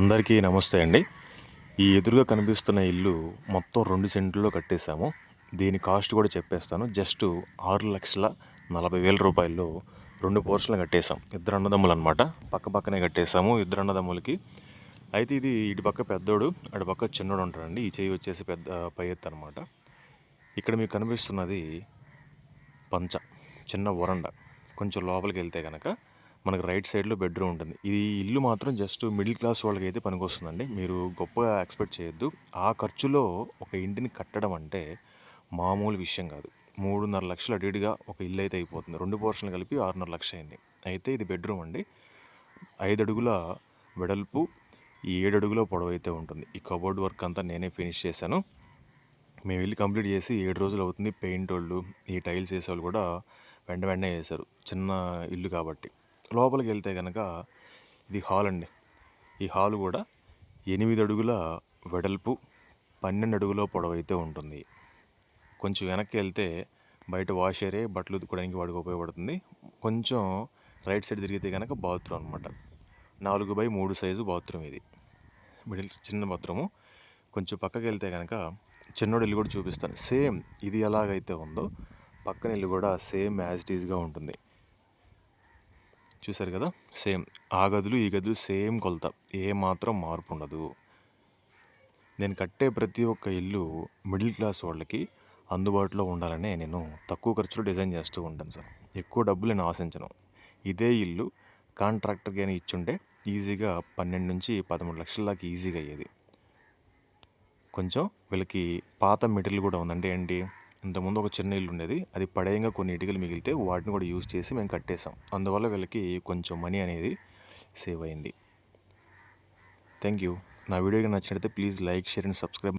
అందరికీ నమస్తే అండి. ఈ ఎదురుగా కనిపిస్తున్న ఇల్లు మొత్తం రెండు సెంట్లో కట్టేశాము. దీని కాస్ట్ కూడా చెప్పేస్తాను. జస్ట్ ఆరు లక్షల నలభై వేల రూపాయల్లో రెండు పోర్షన్లు కట్టేశాం. ఇద్దరు అన్నదమ్ములు అనమాట పక్క పక్కనే కట్టేశాము ఇద్దరు అన్నదమ్ములకి. అయితే ఇది ఇటు పక్క పెద్దోడు అటు పక్క చిన్నోడు ఉంటాడండి ఈ చేయి వచ్చేసి పెద్ద పై ఎత్తు అనమాట ఇక్కడ మీకు కనిపిస్తున్నది పంచ చిన్న వరండా. కొంచెం లోపలికి వెళ్తే కనుక మనకు రైట్ సైడ్లో బెడ్రూమ్ ఉంటుంది. ఈ ఇల్లు మాత్రం జస్ట్ మిడిల్ క్లాస్ వాళ్ళకి అయితే పనికొస్తుందండి. మీరు గొప్పగా ఎక్స్పెక్ట్ చేయొద్దు. ఆ ఖర్చులో ఒక ఇంటిని కట్టడం అంటే మామూలు విషయం కాదు. మూడున్నర లక్షలు అటు ఒక ఇల్లు అయితే అయిపోతుంది. రెండు పోర్షన్లు కలిపి ఆరున్నర లక్ష అయింది. అయితే ఇది బెడ్రూమ్ అండి. ఐదు అడుగుల వెడల్పు ఈ ఏడు అడుగుల పొడవు అయితే ఉంటుంది. ఈ కబోర్డ్ వర్క్ అంతా నేనే ఫినిష్ చేశాను. మేము ఇల్లు కంప్లీట్ చేసి ఏడు రోజులు అవుతుంది. పెయింట్ వాళ్ళు ఈ టైల్స్ వేసేవాళ్ళు కూడా వెంట వెంటనే చేశారు చిన్న ఇల్లు కాబట్టి. లోపలికి వెళ్తే కనుక ఇది హాల్ అండి. ఈ హాల్ కూడా ఎనిమిది అడుగుల వెడల్పు పన్నెండు అడుగుల పొడవైతే ఉంటుంది. కొంచెం వెనక్కి వెళ్తే బయట వాష్ ఏరియా బట్టలు ఉతుకోవడానికి వాడికి ఉపయోగపడుతుంది. కొంచెం రైట్ సైడ్ తిరిగితే కనుక బాత్రూమ్ అనమాట నాలుగు బై మూడు సైజు బాత్రూమ్ ఇది. మిడిల్ చిన్న బాత్రూము. కొంచెం పక్కకి వెళ్తే కనుక చిన్నోడు ఇల్లు కూడా చూపిస్తాను. సేమ్ ఇది ఎలాగైతే ఉందో పక్కన ఇల్లు కూడా సేమ్ యాజ్ ఇట్ ఈజ్గా ఉంటుంది. చూసారు కదా? సేమ్. ఆ గదులు ఈ గదులు సేమ్ కొలత. ఏ మాత్రం మార్పు ఉండదు. నేను కట్టే ప్రతి ఒక్క ఇల్లు మిడిల్ క్లాస్ వాళ్ళకి అందుబాటులో ఉండాలనే నేను తక్కువ ఖర్చులో డిజైన్ చేస్తూ ఉంటాను సార్. ఎక్కువ డబ్బులు నేను ఆశించను. ఇదే ఇల్లు కాంట్రాక్టర్ కానీ ఇచ్చుంటే ఈజీగా పన్నెండు నుంచి పదమూడు లక్షల దాకా ఈజీగా అయ్యేది. కొంచెం వీళ్ళకి పాత మెటీరియల్ కూడా ఉందండి ఏంటి? ఇంతకుముందు ఒక చిన్న ఇల్లు ఉండేది. అది పడేయంగా కొన్ని ఇటుకలు మిగిలితే వాటిని కూడా యూజ్ చేసి మేము కట్టేసాం అందువల్ల వీళ్ళకి కొంచెం మనీ అనేది సేవ్ అయింది. థ్యాంక్ యూ నా వీడియోకి నచ్చినట్లయితే please like share and subscribe